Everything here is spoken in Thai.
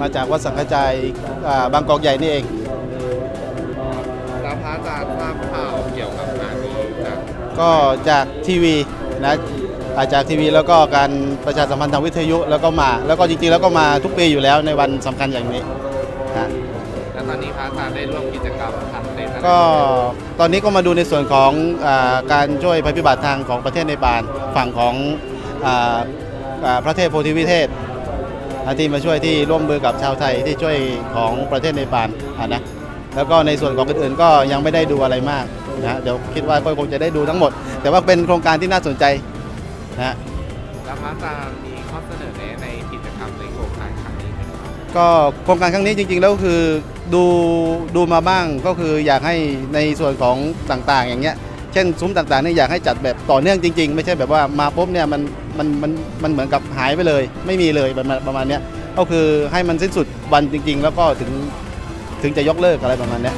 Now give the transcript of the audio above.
มาจากวัดสังฆจายอ่าบางกอกใหญ่นี่เองแล้วพระอาจารย์ทราบข่าวเกี่ยวกับงานนี้จากก็จากทีวีนะอ่าจากทีวีแล้วก็การประชาสัมพันธ์ทางวิทยุแล้วก็มา แล้วก็จริงๆแล้วก็มาทุกปีอยู่แล้วในวันสำคัญอย่างนี้นะแล้วตอนนี้พระอาจารย์ได้ร่วมกิจกรรมทำในฐานะก็ตอนนี้ก็มาดูในส่วนของอาการช่วยภัยพิบัติทางของประเทศในปานฝั่งของอาอ่าพระเทพโพธิวิเทศอ่า ที่มาช่วยที่ร่วมมือกับชาวไทยที่ช่วยของประเทศในปานอะนะแล้วก็ในส่วนของอื่นๆก็ยังไม่ได้ดูอะไรมากนะเดี๋ยวคิดว่าก็คงจะได้ดูทั้งหมด แต่ว่าเป็นโครงการที่น่าสนใจนะแล้วพระอาจารย์มีข้อเสนอแนะในกิจกรรมในโครงการครั้งนี้ไหมครับก็โครงการครั้งนี้จริงๆแล้วคือดูดูมาบ้างก็คืออยากให้ในส่วนของต่างๆ อย่างเงี้ย เช่นซุ้มต่างๆนี่อยากให้จัดแบบต่อเนื่องจริง ๆ ไม่ใช่แบบว่ามาปุ๊บเนี่ยมันมันมันมันเหมือนกับหายไปเลย ไม่มีเลยประมาณประมาณเนี้ยก็คือให้มันสิ้นสุดวันจริง ๆ แล้วก็ถึงถึงจะยกเลิกอะไรประมาณเนี้ย